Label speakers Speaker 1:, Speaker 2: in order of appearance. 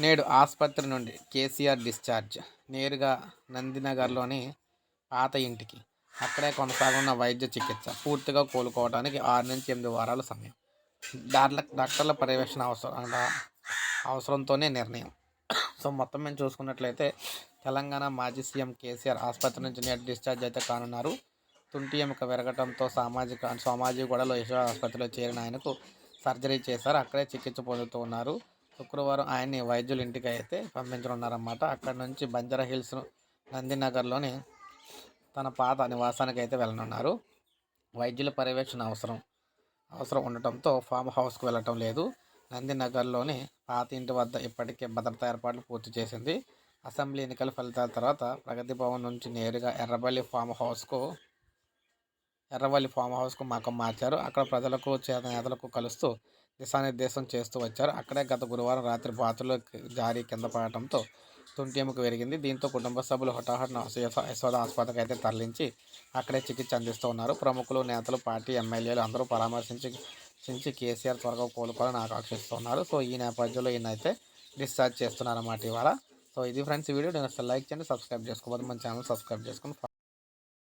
Speaker 1: నేడు ఆసుపత్రి నుండి కేసీఆర్ డిశ్చార్జ్. నేరుగా నందినగర్లోని పాత ఇంటికి. అక్కడే కొనసాగున్న వైద్య చికిత్స పూర్తిగా కోలుకోవడానికి ఆరు నుంచి ఎనిమిది వారాల సమయం. డాక్టర్ల డాక్టర్ల పర్యవేక్షణ అవసరం అవసరంతోనే నిర్ణయం. సో మొత్తం మేము చూసుకున్నట్లయితే తెలంగాణ మాజీ సీఎం కేసీఆర్ ఆసుపత్రి నుంచి నేడు డిశ్చార్జ్ అయితే కానున్నారు. తుంటి ఎముక విరగటంతో సామాజిక సామాజిక గొడవలో యశోద ఆసుపత్రిలో చేరిన ఆయనకు సర్జరీ చేశారు. అక్కడే చికిత్స పొందుతూ ఉన్నారు. శుక్రవారం ఆయన్ని వైద్యుల ఇంటికి అయితే పంపించనున్నారన్నమాట. అక్కడి నుంచి బంజారా హిల్స్ నందినగర్లోని తన పాత నివాసానికి అయితే వెళ్ళనున్నారు. వైద్యుల పర్యవేక్షణ అవసరం అవసరం ఉండటంతో ఫామ్ హౌస్కు వెళ్ళటం లేదు. నందినగర్లోని పాత ఇంటి వద్ద ఇప్పటికే భద్రతా ఏర్పాట్లు పూర్తి చేసింది. అసెంబ్లీ ఎన్నికల ఫలితాల తర్వాత ప్రగతి భవన్ నుంచి నేరుగా ఎర్రబల్లి ఫామ్ హౌస్కు ఎర్రవల్లి ఫామ్ హౌస్కు మకం మార్చారు. అక్కడ ప్రజలకు చేత నేతలకు కలుస్తూ దిశానిర్దేశం చేస్తూ వచ్చారు. అక్కడే గత గురువారం రాత్రి బాతులు జారీ కింద పడటంతో తుంటి ఎముక దీంతో కుటుంబ సభ్యులు హఠాహట్ యశోద ఆసుపత్రికి అయితే తరలించి అక్కడే చికిత్స అందిస్తూ ఉన్నారు. ప్రముఖులు నేతలు పార్టీ ఎమ్మెల్యేలు అందరూ పరామర్శించి చించి కేసీఆర్ త్వరగా కోలుకోవాలని ఆకాంక్షిస్తున్నారు సో ఈ నేపథ్యంలో ఈయన అయితే డిశ్చార్జ్ చేస్తున్నారన్నమాట ఇవాళ. సో ఇది ఫ్రెండ్స్ వీడియో. నేను లైక్ చేయండి సబ్స్క్రైబ్ చేసుకోవాలి మన ఛానల్ సబ్స్క్రైబ్ చేసుకుని